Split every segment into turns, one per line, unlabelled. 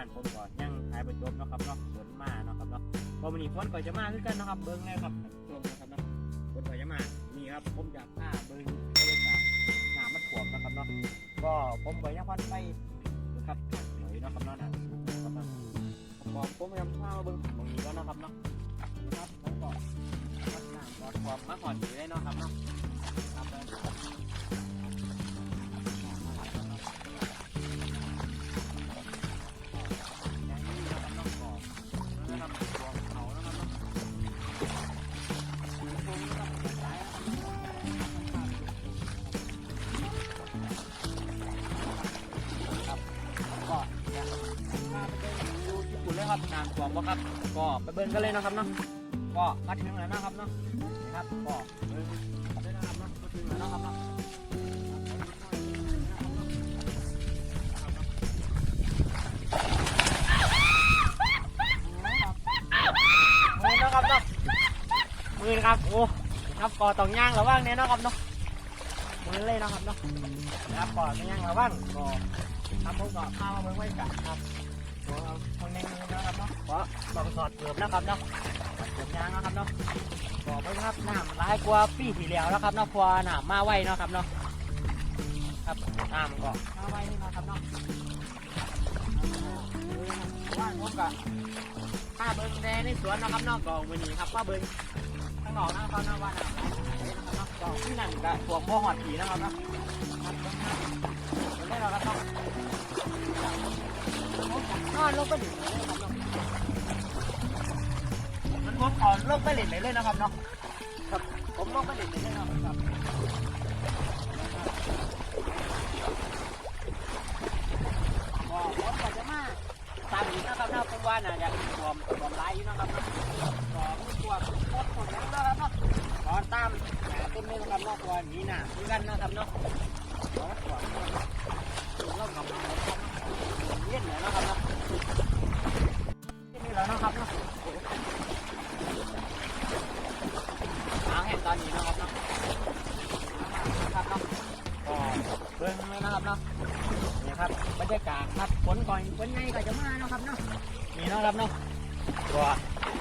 านผมก่อนยังหายไปจบเนาะครับเนาะฝนมาเนาะครับเนาะพอมันนี้ฝนก็จะมาขึ้นกันนะครับ เบิ้งเลยครับท่านผู้ชมนะครับเนาะฝนก็จะมานี่ครับผมอยากพาเบิ้งบรรยากาศน้ำมันท่วมนะครับเนาะก็ผมก็ยังพันไปนะครับหน่อยเนาะครับเนาะนะครับเนาะผมผมยังพามาเบิ้งตรงนี้แล้วนะครับเนาะนะครับผมก็พัดน้ำกอดความมาหอดอยู่ได้เนาะครับเนาะ มบ่ครับ ก็ไปเบิ่งกันเลยนะครับเนาะก็มาถึงแล้วนะครับเนาะนี่ครับก็เบิ่งกันเลยนะครับเนาะมาถึงแล้วนะครับเนาะมือนะครับเนาะมือนะครับโอ้ครับก่อตองย่างระว่างเนี่ยนะครับเนาะมือเลยนะครับเนาะนะครับก่อตองย่างระว่างก็ทำผมก็ข้าวมาเบิ่งไว้กันครับ ตัวเอาคนในมือนะครับเนาะก็ลองสอดเกือบนะครับเนาะเกือบยางนะครับเนาะก็เบิ่งครับน้ำร้ายกว่าปีที่แล้วนะครับเนาะเพราะว่าน้ำมาไวเนาะครับเนาะครับน้ำก็มาไวนี่นะครับเนาะว่างผมก็ป้าเบิ้งแดในสวนนะครับนอกกองมือนี้ครับป้าเบิ้งข้างนอกนะครับนอกว่านะครับนะครับนอกกองที่นั่นก็สวมโมหอดผีนะครับเนาะครับได้แล้วครับ นอนลงไปดิเลยนะครับเนาะมันผมขอลงไปเล่นเลยเลยนะครับเนาะครับผมลงไปเล่นเลยเลยนะครับก็ผมก็จะมาตามนี้นะครับเนาะผมว่าน่าจะรวมรวมไล่นะครับนะก็มีตัวโคตรคนนั้นนะครับเนาะตอตามหาเต็มเลยนะครับเนาะตัวนี้น่ะคือกันนะครับเนาะขอตัวนะครับเนก่อนฝนไงก็จะมาเนาะครับเนาะนี่เนาะครับเนาะก็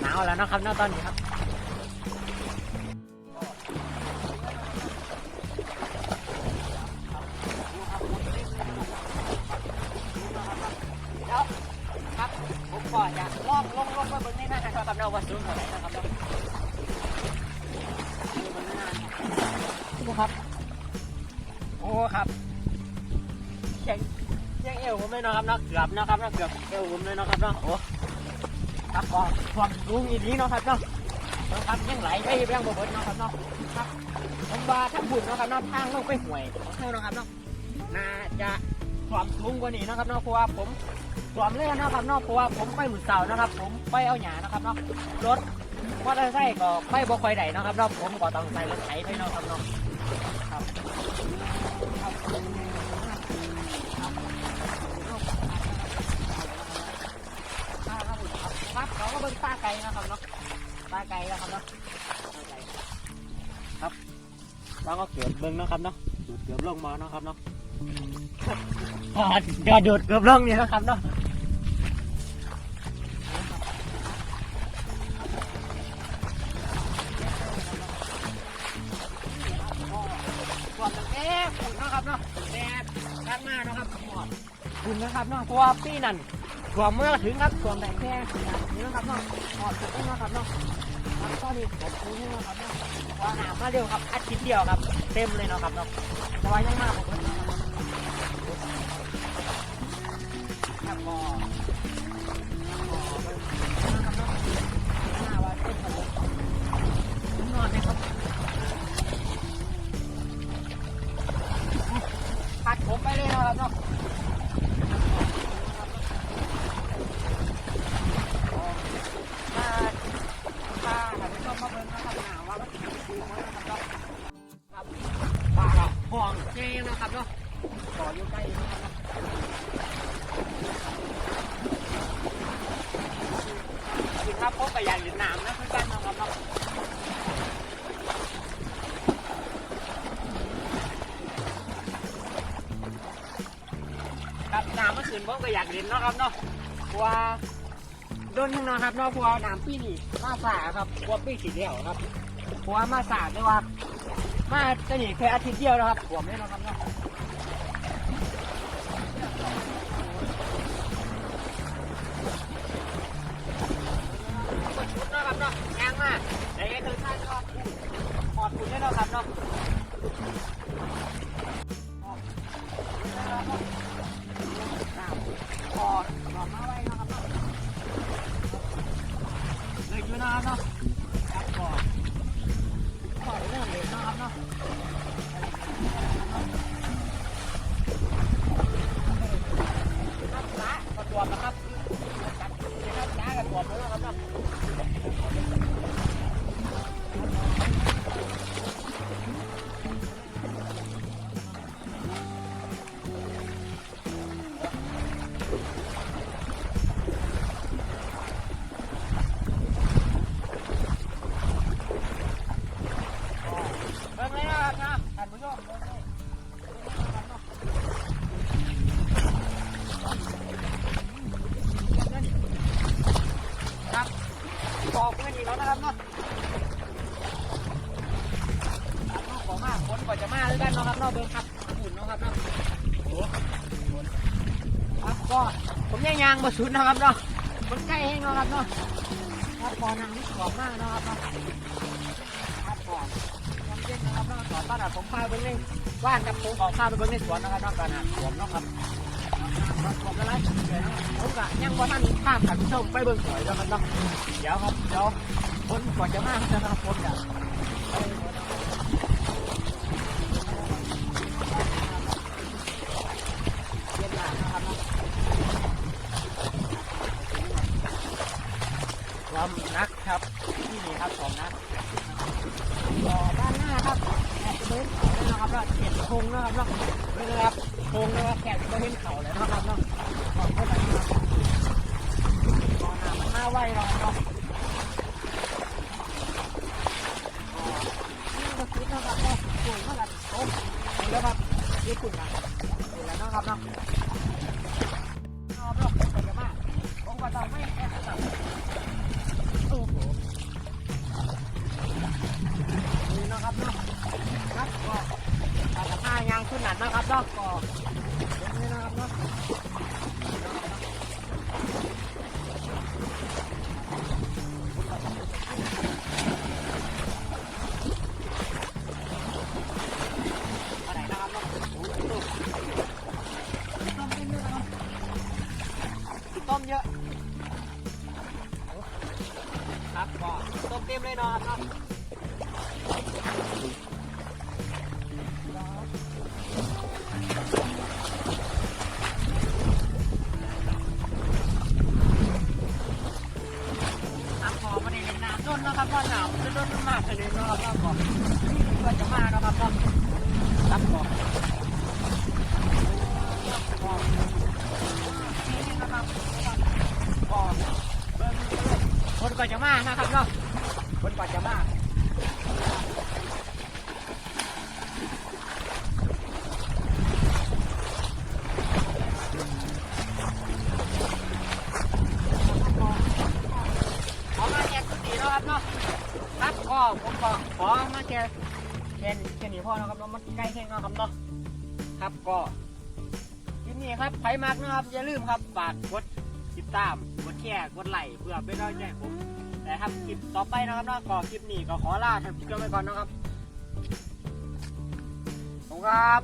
หนาวแล้วเนาะครับเนาะตอนนี้ครับครับผมก็จะลองลงลงไปบนนี้นะครับครับเนาะว่าสูงเท่าไหร่นะครับเนาะบนนี้นะครับ โอ้ครับเก่ง ยังเอวผมเลยนะครับนาะเกือบนะครับนาะเกือบเอวผมเลยนะครับนะโอ้ครับก็ความสูงอีนี้นะครับเนาะนะครับยังไหลไปยังบ่เบิดเนะครับเนาะครับผมว่าถ้าบุญนะครับเนาะทางลงไปห่วยของเขานะครับเนาะน่าจะความสูงกว่านี้นะครับเนาะเพราะว่าผมสวมเลยนะครับเนาะเพราะว่าผมไปหมุนเสานะครับ ผมไปเอาหยานะครับเนาะรถมอเตอร์ไซค์ก็ไปบ่ค่อยได้เนะครับเนาะผมก็ต้องใส่รถไถไปเนาะครับเนาะครับ บเขาก็เบิ่งตาไก่นะครับเนาะตาไก่นะครับเนาะตาไก่ครับแล้วก็เกือบเบิ่งนะครับเนาะดูดเกือบลงมาเนาะครับเนาะพอดกระโดดเกือบลงนี่นะครับเนาะส่วนแม่ฝุ่นนะครับเนาะแดดด้านหน้านะครับหมดฝุ่นนะครับเนาะเพราะว่าปีนั้น สวมเมื่อถึงครับสวมแต่แค่นี้นะครับเนาะถอดถุงนะครับเนาะครับตอนนี้ผมถุงนะครับเนาะว่าหนามาเร็วครับอาทิตย์เดียวครับ เต็มเลยเนาะครับเนาะแต่ว่ายังมากผมครับก็ก็นะครับเนาะหน้าว่าเต็มครับผมนอนเลยครับพัดผมไปเลยนะครับเนาะ คือถ้าพบกับอย่างหรือน้ำนะเพื่อนๆนะครับครับน้ำเมื่อคืนพบกับอย่างเล่นนาะครับเนาะว่าโดนทั้งนอนครับเนอกเพราะว่าน้ำปีนี่มาสาครับกลัวปีสีเดียวครับเพราะว่ามาสาด้วยว่ามาจะหนีแค่อาทิตย์เดียวนะครับผมแน่นอนครับเนาะ นาะครับเนาะยางมากแต่ยังคือท่านก็ขอบคุณด้วยเนาะครับเนาะ ก็ผมยังยางมาสุดนะครับเนาะมันใกล้เองนะครับเนาะครับพอนางนี่ขอบมากนะครับเนาะครับก่อนความเย็นนะครับเนาะก่อนบ้านผมพาไปเล่นว่านกับผมออกข้าวไปเบิ่งในสวนนะครับเนาะกันอะสวนเนาะครับผมก็ไล่ผมก็ยังว่าท่านข้ามขันชมไปเบิ่งสวยแล้วครับเนาะเดี๋ยวครับเดี๋ยวคนก่อนจะมาจะทำคนกันเย็นหนานะครับเนาะความนัก ครับที่นี่ครับสองนักต่อด้านหน้าครับแขกจะเดินเขาเลยนะครับเราเห็นโครงนะครับเนาะนี่นะครับโครงนะครับแขกจะเดินเขาเลยนะครับเนาะขอบคุณนะครับก่อหน้ามันมาไวเราเนาะนี่ก็คิดนะครับว่าสวยมากครับโอ้เดี๋ยวครับญี่ปุ่นนะเห็นแล้วนะครับเนาะนอบรอบเป็นยังมากองค์กรเราไม่แอบตัด โอ้โหนี่นะครับเนาะครับก็อาจจะห้ายางขึ้นหนันนะครับเนาะก็นี่นะครับเนาะ มเต็มเลยนะครับน้นน้ำต้นนะครับว่าหนาวจะต้นมากเลยนะครับก่อนก็จะมานะครับก็รับก่อนก่อนนี่นะครับก่อนเบิ้งคนก็จะมานะครับเนาะ คนก็จะมาขอมาแจกสีนะครับเนาะครับก็ผมก็ขอมาแจกแค่แค่นี้พ่อนะครับเนาะมันใกล้แค่นี้ครับเนาะครับก็คลิปนี้ครับใครมากนะครับอย่าลืมครับฝากกดติดตามกดแชร์กดไลค์เพื่อเป็นกำลังใจผม แต่ครับคลิปต่อไปนะครับเนาะก็คลิปนี้ก็ขอลาท่านผู้ชมไปก่อนนะครับขอบคุณครับ